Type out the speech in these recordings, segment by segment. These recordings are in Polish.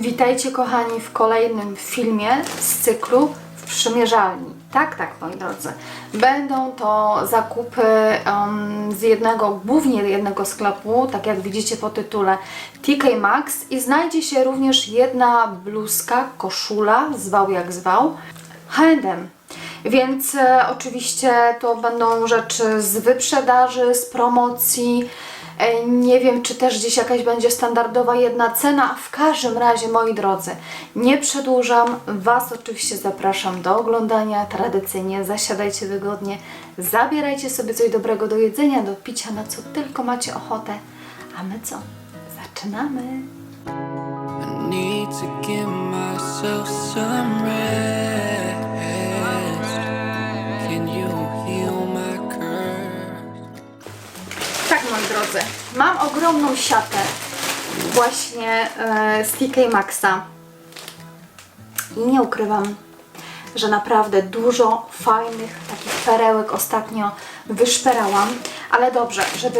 Witajcie kochani w kolejnym filmie z cyklu w przymierzalni. Tak, tak moi drodzy. Będą to zakupy em, z jednego, głównie jednego sklepu, tak jak widzicie po tytule TK Maxx i znajdzie się również jedna bluzka, koszula, zwał jak zwał, H&M. Więc e, oczywiście to będą rzeczy z wyprzedaży, z promocji. E, Nie wiem, czy też gdzieś jakaś będzie standardowa jedna cena. W każdym razie, moi drodzy, nie przedłużam. Was oczywiście zapraszam do oglądania. Tradycyjnie zasiadajcie wygodnie, zabierajcie sobie coś dobrego do jedzenia, do picia, na co tylko macie ochotę. A my co? Zaczynamy! I need to give myself some rest. Drodzy, mam ogromną siatę właśnie e, z TK Maxa. I nie ukrywam, że naprawdę dużo fajnych takich perełek ostatnio wyszperałam, ale dobrze, żeby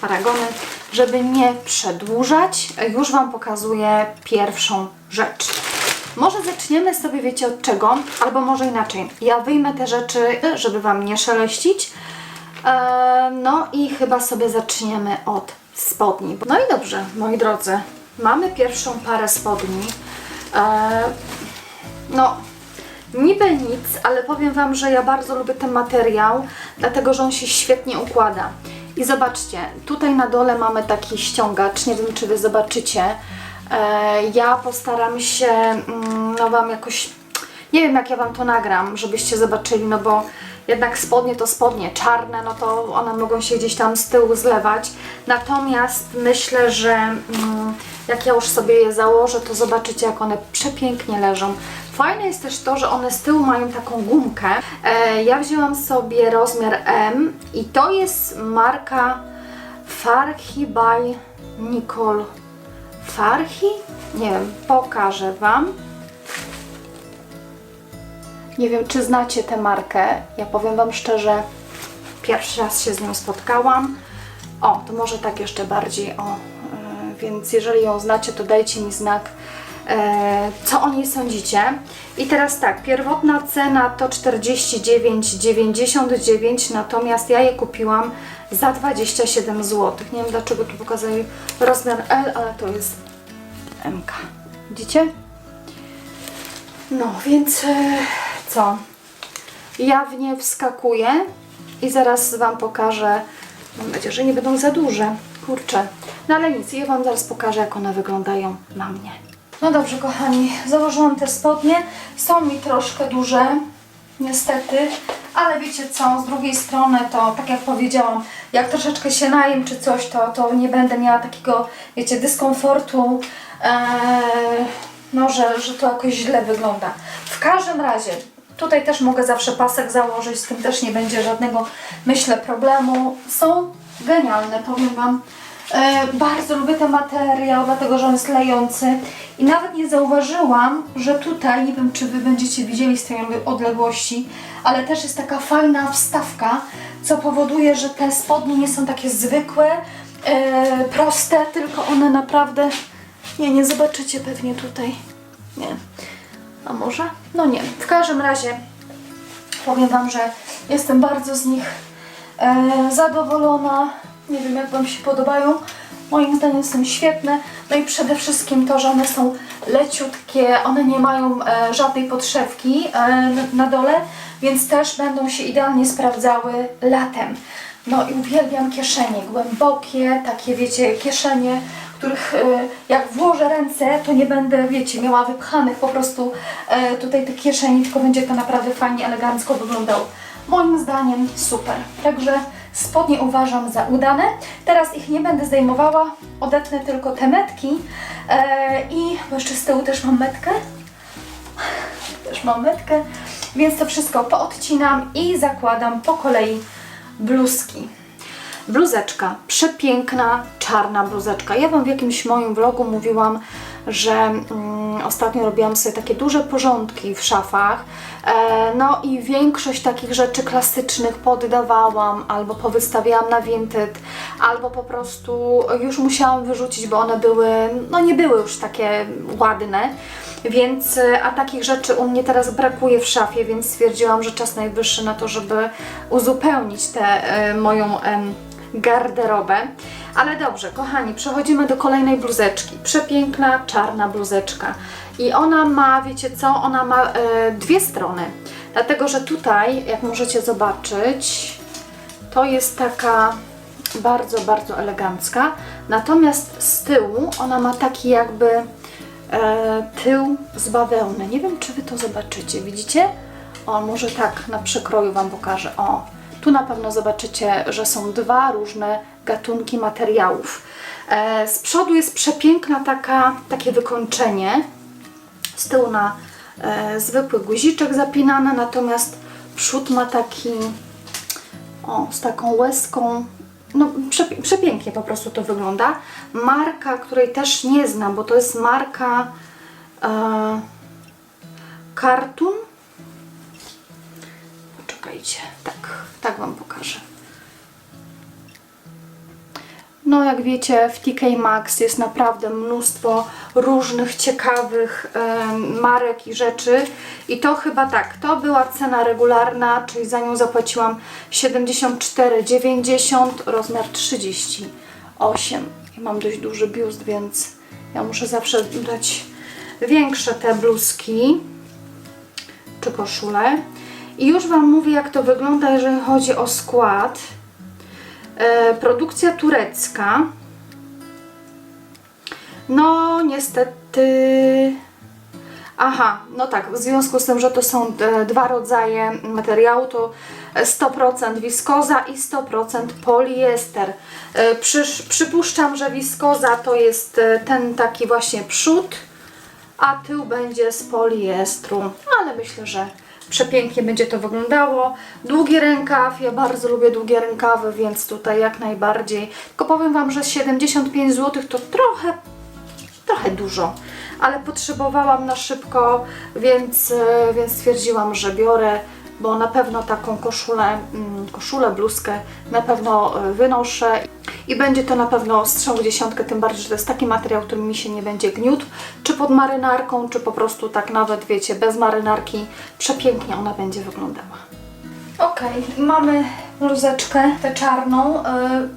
paragony, żeby nie przedłużać, już Wam pokazuję pierwszą rzecz. Może zaczniemy sobie, wiecie od czego, albo może inaczej. Ja wyjmę te rzeczy, żeby Wam nie szeleścić, E, no i chyba sobie zaczniemy od spodni. No i dobrze, moi drodzy, mamy pierwszą parę spodni. E, no, niby nic, ale powiem Wam, że ja bardzo lubię ten materiał, dlatego że on się świetnie układa. I zobaczcie, tutaj na dole mamy taki ściągacz, nie wiem czy Wy zobaczycie. E, ja postaram się mm, no Wam jakoś nie wiem, jak ja Wam to nagram, żebyście zobaczyli, no bo jednak spodnie to spodnie czarne, no to one mogą się gdzieś tam z tyłu zlewać. Natomiast myślę, że mm, jak ja już sobie je założę, to zobaczycie, jak one przepięknie leżą. Fajne jest też to, że one z tyłu mają taką gumkę. E, ja wzięłam sobie rozmiar M i to jest marka Farhi by Nicole. Farhi? Nie wiem, pokażę Wam. Nie wiem, czy znacie tę markę. Ja powiem Wam szczerze, pierwszy raz się z nią spotkałam. O, to może tak jeszcze bardziej, o. e, więc jeżeli ją znacie, to dajcie mi znak, e, co o niej sądzicie. I teraz tak, pierwotna cena to 49,99, natomiast ja je kupiłam za 27 zł. Nie wiem dlaczego tu pokazuję rozmiar L, ale to jest MK. Widzicie? No, więc e, co? Ja w nie wskakuję i zaraz Wam pokażę. Mam nadzieję, że nie będą za duże. Kurczę. No ale nic, ja Wam zaraz pokażę, jak one wyglądają na mnie. No dobrze, kochani, założyłam te spodnie. Są mi troszkę duże, niestety, ale wiecie co, z drugiej strony to, tak jak powiedziałam, jak troszeczkę się najem czy coś, to, to nie będę miała takiego, wiecie, dyskomfortu, eee, no, że, że to jakoś źle wygląda. W każdym razie, tutaj też mogę zawsze pasek założyć, z tym też nie będzie żadnego, myślę, problemu. Są genialne, powiem Wam. E, bardzo lubię ten materiał, dlatego że on jest lejący i nawet nie zauważyłam, że tutaj, nie wiem czy Wy będziecie widzieli z tej odległości, ale też jest taka fajna wstawka, co powoduje, że te spodnie nie są takie zwykłe, e, proste, tylko one naprawdę, nie, nie zobaczycie pewnie tutaj, nie, a może? No nie, w każdym razie powiem Wam, że jestem bardzo z nich e, zadowolona. Nie wiem, jak Wam się podobają. Moim zdaniem są świetne. No i przede wszystkim to, że one są leciutkie, one nie mają e, żadnej podszewki e, na- dole, więc też będą się idealnie sprawdzały latem. No i uwielbiam kieszenie głębokie, takie wiecie, kieszenie, których e, jak włożę ręce, to nie będę, wiecie, miała wypchanych po prostu e, tutaj tych kieszeni, tylko będzie to naprawdę fajnie, elegancko wyglądało. Moim zdaniem super. Także spodnie uważam za udane. Teraz ich nie będę zdejmowała, odetnę tylko te metki e, i jeszcze z tyłu też mam metkę. Też mam metkę, więc to wszystko poodcinam i zakładam po kolei bluzki. Bluzeczka, przepiękna, czarna bluzeczka. Ja Wam w jakimś moim vlogu mówiłam, że mm, ostatnio robiłam sobie takie duże porządki w szafach. E, no i większość takich rzeczy klasycznych poddawałam, albo powystawiałam na Vinted, albo po prostu już musiałam wyrzucić, bo one były, no nie były już takie ładne. Więc, e, a takich rzeczy u mnie teraz brakuje w szafie, więc stwierdziłam, że czas najwyższy na to, żeby uzupełnić tę e, moją em, garderobę. Ale dobrze, kochani, przechodzimy do kolejnej bluzeczki. Przepiękna, czarna bluzeczka. I ona ma, wiecie co, ona ma e, dwie strony. Dlatego, że tutaj, jak możecie zobaczyć, to jest taka bardzo, bardzo elegancka. Natomiast z tyłu ona ma taki jakby e, tył z bawełny. Nie wiem, czy Wy to zobaczycie. Widzicie? O, może tak na przekroju Wam pokażę. O, tu na pewno zobaczycie, że są dwa różne gatunki materiałów. E, z przodu jest przepiękna taka, takie wykończenie. Z tyłu na e, zwykły guziczek zapinany, natomiast przód ma taki o, z taką łezką. No, przepięknie po prostu to wygląda. Marka, której też nie znam, bo to jest marka e, Cartoon. Poczekajcie, tak, tak Wam pokażę. No, jak wiecie, w TK Maxx jest naprawdę mnóstwo różnych ciekawych em, marek i rzeczy. I to chyba tak, to była cena regularna, czyli za nią zapłaciłam 74,90, rozmiar 38. Ja mam dość duży biust, więc ja muszę zawsze brać większe te bluzki czy koszule. I już Wam mówię, jak to wygląda, jeżeli chodzi o skład. E, produkcja turecka. No, niestety. Aha, no tak, w związku z tym, że to są e, dwa rodzaje materiału, to 100% wiskoza i 100% poliester. E, Przysz, przypuszczam, że wiskoza to jest e, ten taki właśnie przód, a tył będzie z poliestru, ale myślę, że przepięknie będzie to wyglądało. Długi rękaw, ja bardzo lubię długie rękawy, więc tutaj jak najbardziej. Tylko powiem Wam, że 75 zł to trochę, trochę dużo, ale potrzebowałam na szybko, więc, e, więc stwierdziłam, że biorę, bo na pewno taką koszulę, mm, koszulę, bluzkę na pewno e, wynoszę i będzie to na pewno strzał w dziesiątkę, tym bardziej, że to jest taki materiał, który mi się nie będzie gniótł, czy pod marynarką, czy po prostu tak nawet, wiecie, bez marynarki. Przepięknie ona będzie wyglądała. Ok, mamy bluzeczkę, tę czarną. e,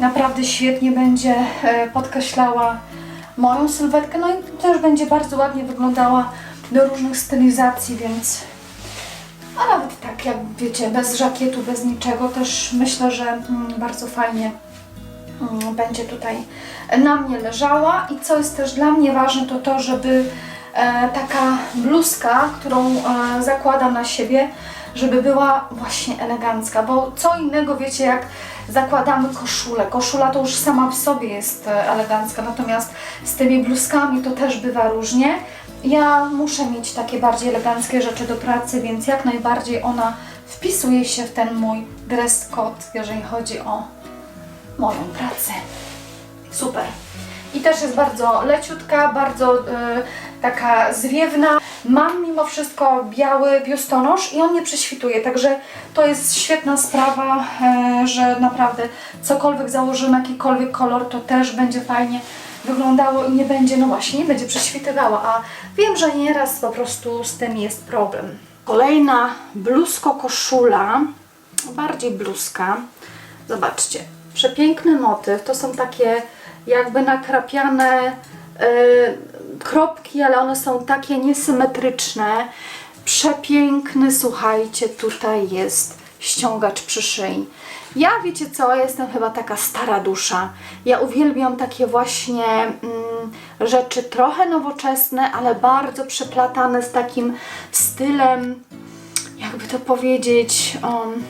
naprawdę świetnie będzie e, podkreślała moją sylwetkę, no i też będzie bardzo ładnie wyglądała do różnych stylizacji, więc a nawet tak, jak wiecie, bez żakietu, bez niczego, też myślę, że mm, bardzo fajnie mm, będzie tutaj na mnie leżała. I co jest też dla mnie ważne, to to, żeby e, taka bluzka, którą e, zakładam na siebie, żeby była właśnie elegancka, bo co innego wiecie, jak zakładamy koszulę. Koszula to już sama w sobie jest e, elegancka, natomiast z tymi bluzkami to też bywa różnie. Ja muszę mieć takie bardziej eleganckie rzeczy do pracy, więc jak najbardziej ona wpisuje się w ten mój dress code, jeżeli chodzi o moją pracę. Super. I też jest bardzo leciutka, bardzo y, taka zwiewna. Mam mimo wszystko biały biustonosz i on nie prześwituje, także to jest świetna sprawa, e, że naprawdę cokolwiek założymy, jakikolwiek kolor, to też będzie fajnie wyglądało i nie będzie, no właśnie, nie będzie prześwitywała, a wiem, że nieraz po prostu z tym jest problem. Kolejna bluzko-koszula, bardziej bluzka. Zobaczcie, przepiękny motyw, to są takie jakby nakrapiane e, kropki, ale one są takie niesymetryczne. Przepiękny, słuchajcie, tutaj jest ściągacz przy szyi. Ja wiecie co, jestem chyba taka stara dusza. Ja uwielbiam takie właśnie mm, rzeczy trochę nowoczesne, ale bardzo przeplatane z takim stylem, jakby to powiedzieć, um,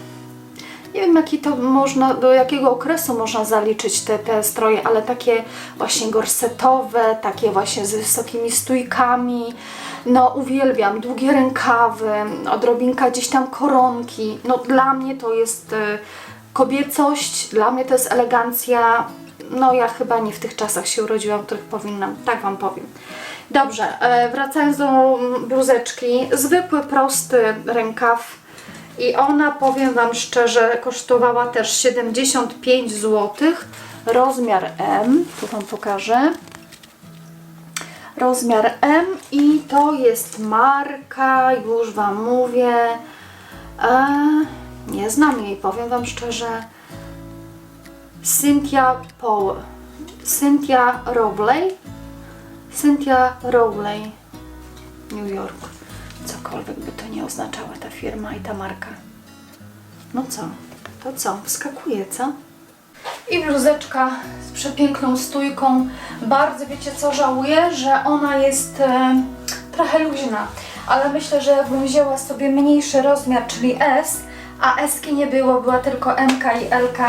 nie wiem jaki to można, do jakiego okresu można zaliczyć te, te stroje, ale takie właśnie gorsetowe, takie właśnie z wysokimi stójkami. No uwielbiam, długie rękawy, odrobinka gdzieś tam koronki. No dla mnie to jest e, kobiecość, dla mnie to jest elegancja. No ja chyba nie w tych czasach się urodziłam, których powinnam, tak Wam powiem. Dobrze, e, wracając do bluzeczki, zwykły, prosty rękaw i ona, powiem Wam szczerze, kosztowała też 75 zł, rozmiar M, tu Wam pokażę, rozmiar M i to jest marka, już Wam mówię, e, nie znam jej, powiem Wam szczerze, Cynthia Powell, Cynthia Rowley, Cynthia Rowley, New York. Cokolwiek by to nie oznaczała ta firma i ta marka. No co? To co? Wskakuje, co? I bluzeczka z przepiękną stójką. Bardzo wiecie co, żałuję, że ona jest e, trochę luźna. Ale myślę, że jakbym wzięła sobie mniejszy rozmiar, czyli S, a S-ki nie było, była tylko MK i LK,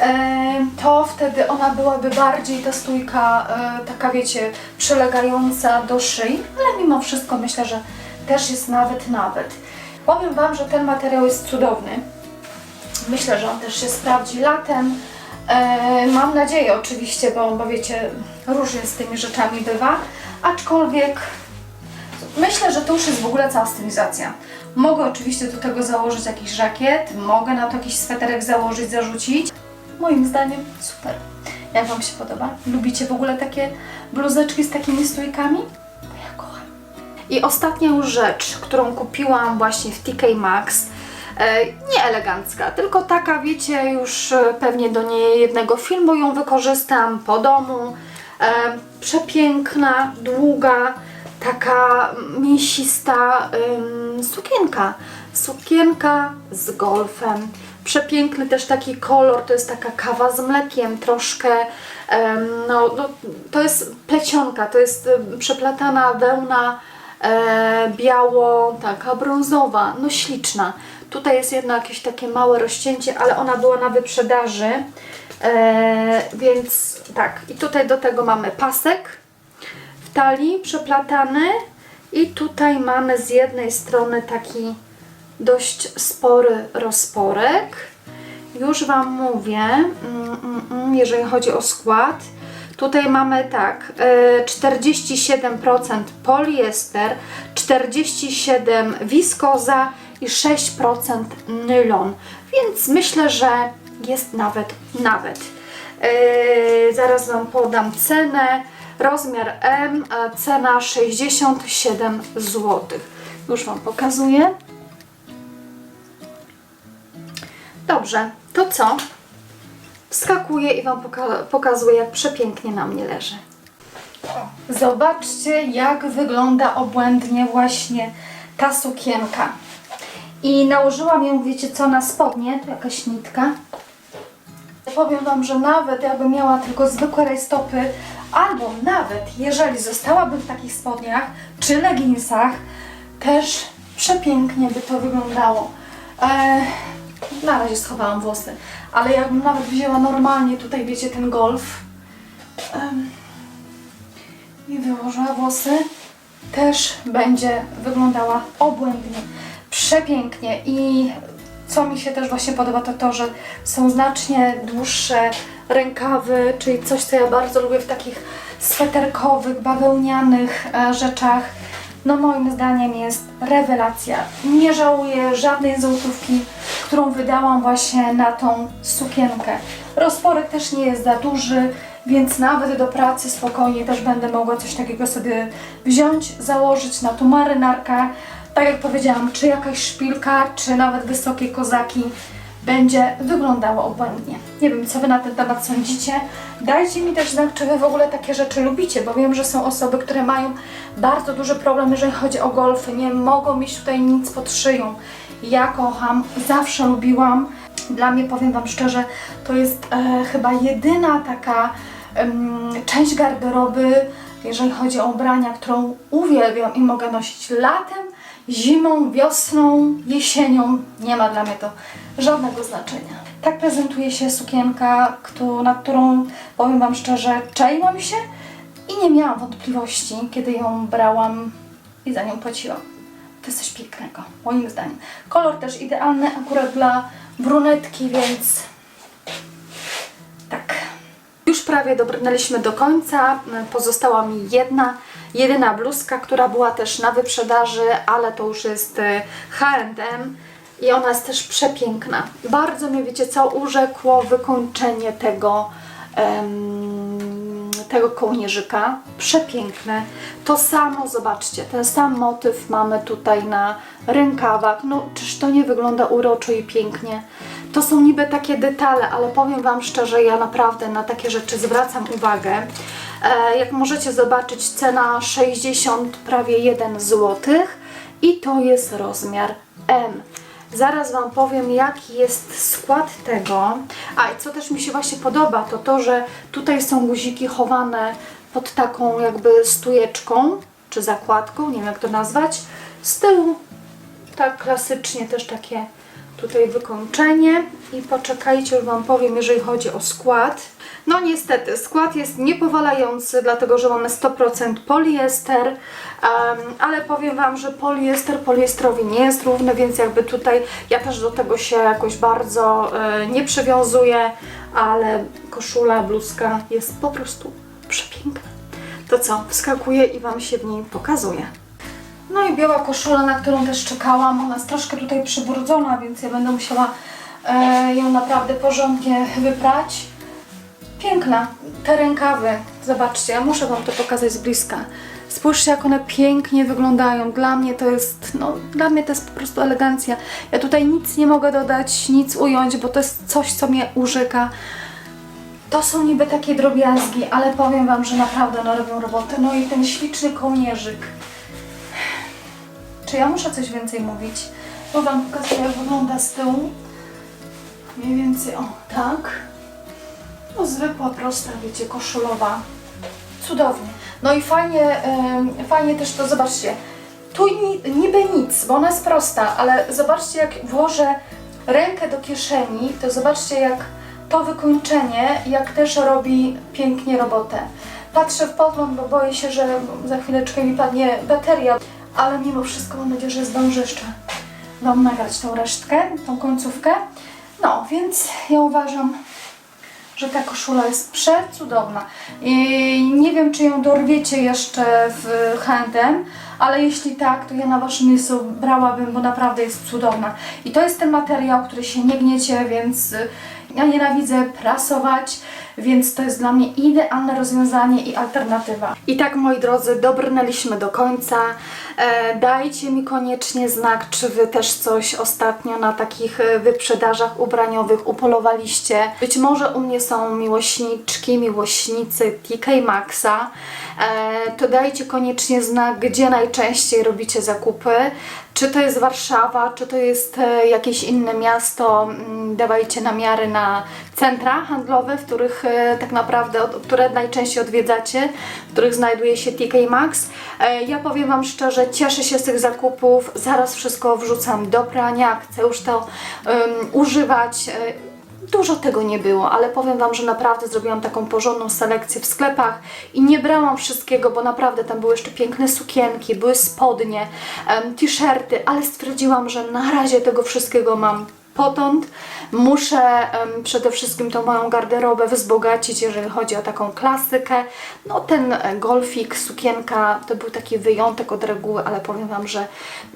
e, to wtedy ona byłaby bardziej ta stójka e, taka wiecie, przylegająca do szyi, ale mimo wszystko myślę, że też jest nawet nawet. Powiem Wam, że ten materiał jest cudowny. Myślę, że on też się sprawdzi latem. E, mam nadzieję oczywiście, bo, bo wiecie, różnie z tymi rzeczami bywa, aczkolwiek myślę, że to już jest w ogóle cała stylizacja. Mogę oczywiście do tego założyć jakiś żakiet, mogę na to jakiś sweterek założyć, zarzucić. Moim zdaniem super. Jak Wam się podoba? Lubicie w ogóle takie bluzeczki z takimi stójkami? Bo ja kocham. I ostatnia już rzecz, którą kupiłam właśnie w TK Maxx, e, nie elegancka, tylko taka, wiecie, już e, pewnie do niejednego filmu ją wykorzystam po domu. E, przepiękna, długa, taka mięsista sukienka. Sukienka z golfem. Przepiękny też taki kolor, to jest taka kawa z mlekiem, troszkę, no, no to jest plecionka, to jest przeplatana wełna e, biało, taka brązowa, no śliczna. Tutaj jest jedno jakieś takie małe rozcięcie, ale ona była na wyprzedaży, e, więc tak. I tutaj do tego mamy pasek w talii przeplatany i tutaj mamy z jednej strony taki dość spory rozporek. Już Wam mówię, mm, mm, mm, jeżeli chodzi o skład. Tutaj mamy tak, e, 47% poliester, 47% wiskoza i 6% nylon. Więc myślę, że jest nawet, nawet. E, zaraz Wam podam cenę. Rozmiar M, cena 67 zł. Już Wam pokazuję. Dobrze, to co? Wskakuję i Wam poka- pokazuję, jak przepięknie na mnie leży. Zobaczcie, jak wygląda obłędnie właśnie ta sukienka. I nałożyłam ją, wiecie co, na spodnie, tu jakaś nitka. Powiem Wam, że nawet jakbym miała tylko zwykłe rajstopy, albo nawet jeżeli zostałabym w takich spodniach czy leginsach, też przepięknie by to wyglądało. Eee, na razie schowałam włosy, ale jakbym nawet wzięła normalnie tutaj, wiecie, ten golf em, i wyłożyła włosy, też będzie wyglądała obłędnie, przepięknie i co mi się też właśnie podoba, to to, że są znacznie dłuższe rękawy, czyli coś, co ja bardzo lubię w takich sweterkowych, bawełnianych e, rzeczach. No moim zdaniem jest rewelacja. Nie żałuję żadnej złotówki, którą wydałam właśnie na tą sukienkę. Rozporek też nie jest za duży, więc nawet do pracy spokojnie też będę mogła coś takiego sobie wziąć, założyć na tą marynarkę. Tak jak powiedziałam, czy jakaś szpilka, czy nawet wysokie kozaki będzie wyglądało obłędnie. Nie wiem, co Wy na ten temat sądzicie. Dajcie mi też znać, czy Wy w ogóle takie rzeczy lubicie, bo wiem, że są osoby, które mają bardzo duży problem, jeżeli chodzi o golfy. Nie mogą mieć tutaj nic pod szyją. Ja kocham, zawsze lubiłam. Dla mnie, powiem Wam szczerze, to jest e, chyba jedyna taka em, część garderoby, jeżeli chodzi o ubrania, którą uwielbiam i mogę nosić latem, zimą, wiosną, jesienią. Nie ma dla mnie to żadnego znaczenia. Tak prezentuje się sukienka, któ- na którą, powiem Wam szczerze, czaiłam się i nie miałam wątpliwości, kiedy ją brałam i za nią płaciłam. To jest coś pięknego, moim zdaniem. Kolor też idealny akurat dla brunetki, więc tak. Już prawie dobrnęliśmy do końca. Pozostała mi jedna jedyna bluzka, która była też na wyprzedaży, ale to już jest H&M i ona jest też przepiękna. Bardzo mnie, wiecie co, urzekło wykończenie tego em, tego kołnierzyka. Przepiękne. To samo, zobaczcie, ten sam motyw mamy tutaj na rękawach. No, czyż to nie wygląda uroczo i pięknie? To są niby takie detale, ale powiem Wam szczerze, ja naprawdę na takie rzeczy zwracam uwagę. E, jak możecie zobaczyć, cena 60, prawie 1 zł i to jest rozmiar M. Zaraz Wam powiem, jaki jest skład tego. A i co też mi się właśnie podoba, to to, że tutaj są guziki chowane pod taką jakby stujeczką, czy zakładką, nie wiem jak to nazwać. Z tyłu tak klasycznie też takie tutaj wykończenie. I poczekajcie, już Wam powiem, jeżeli chodzi o skład. No niestety, skład jest niepowalający, dlatego że mamy 100% poliester, em, ale powiem Wam, że poliester poliestrowi nie jest równy, więc jakby tutaj ja też do tego się jakoś bardzo e, nie przywiązuję, ale koszula, bluzka jest po prostu przepiękna. To co, wskakuję i Wam się w niej pokazuję. No i biała koszula, na którą też czekałam. Ona jest troszkę tutaj przybrudzona, więc ja będę musiała e, ją naprawdę porządnie wyprać. Piękna. Te rękawy, zobaczcie, ja muszę Wam to pokazać z bliska. Spójrzcie, jak one pięknie wyglądają. Dla mnie to jest, no, dla mnie to jest po prostu elegancja. Ja tutaj nic nie mogę dodać, nic ująć, bo to jest coś, co mnie urzeka. To są niby takie drobiazgi, ale powiem Wam, że naprawdę one robią robotę. No i ten śliczny kołnierzyk. Czy ja muszę coś więcej mówić? Bo Wam pokazuję, jak wygląda z tyłu. Mniej więcej, o, tak. No zwykła, prosta, wiecie, koszulowa. Cudownie. No i fajnie, em, fajnie też to, zobaczcie, tu ni, niby nic, bo ona jest prosta, ale zobaczcie jak włożę rękę do kieszeni, to zobaczcie jak to wykończenie, jak też robi pięknie robotę. Patrzę w podgląd, bo boję się, że za chwileczkę mi padnie bateria, ale mimo wszystko mam nadzieję, że zdążę jeszcze Wam nagrać tą resztkę, tą końcówkę. No, więc ja uważam, że ta koszula jest przecudowna. I nie wiem, czy ją dorwiecie jeszcze w H&M, ale jeśli tak, to ja na Waszym miejscu brałabym, bo naprawdę jest cudowna. I to jest ten materiał, który się nie gniecie, więc ja nienawidzę prasować, więc to jest dla mnie idealne rozwiązanie i alternatywa. I tak, moi drodzy, dobrnęliśmy do końca. E, dajcie mi koniecznie znak, czy Wy też coś ostatnio na takich e, wyprzedażach ubraniowych upolowaliście. Być może u mnie są miłośniczki, miłośnicy TK Maxa. E, to dajcie koniecznie znak, gdzie najczęściej robicie zakupy. Czy to jest Warszawa, czy to jest e, jakieś inne miasto. Mm, Dawajcie namiary na centra handlowe, w których tak naprawdę, które najczęściej odwiedzacie, w których znajduje się TK Maxx. E, Ja powiem Wam szczerze, cieszę się z tych zakupów. Zaraz wszystko wrzucam do prania, chcę już to em, używać. E, Dużo tego nie było, ale powiem Wam, że naprawdę zrobiłam taką porządną selekcję w sklepach i nie brałam wszystkiego, bo naprawdę tam były jeszcze piękne sukienki, były spodnie, t-shirty, ale stwierdziłam, że na razie tego wszystkiego mam potąd. Muszę em, przede wszystkim tą moją garderobę wzbogacić, jeżeli chodzi o taką klasykę. No ten e, golfik, sukienka to był taki wyjątek od reguły, ale powiem Wam, że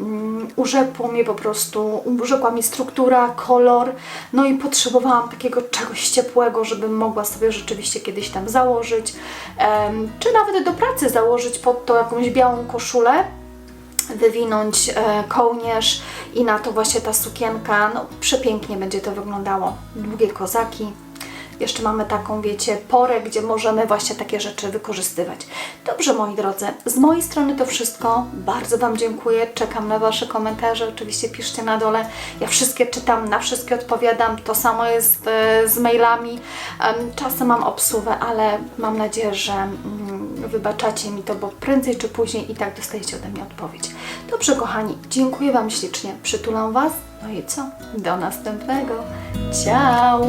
mm, urzekło mnie po prostu, urzekła mi struktura, kolor, no i potrzebowałam takiego czegoś ciepłego, żebym mogła sobie rzeczywiście kiedyś tam założyć, em, czy nawet do pracy założyć pod to jakąś białą koszulę, wywinąć e, kołnierz i na to właśnie ta sukienka, no przepięknie będzie to wyglądało. Długie kozaki. Jeszcze mamy taką, wiecie, porę, gdzie możemy właśnie takie rzeczy wykorzystywać. Dobrze, moi drodzy, z mojej strony to wszystko. Bardzo Wam dziękuję. Czekam na Wasze komentarze. Oczywiście piszcie na dole. Ja wszystkie czytam, na wszystkie odpowiadam. To samo jest e, z mailami. Em, Czasem mam obsuwę, ale mam nadzieję, że mm, wybaczacie mi to, bo prędzej czy później i tak dostajecie ode mnie odpowiedź. Dobrze, kochani, dziękuję Wam ślicznie. Przytulam Was. No i co? Do następnego. Ciao!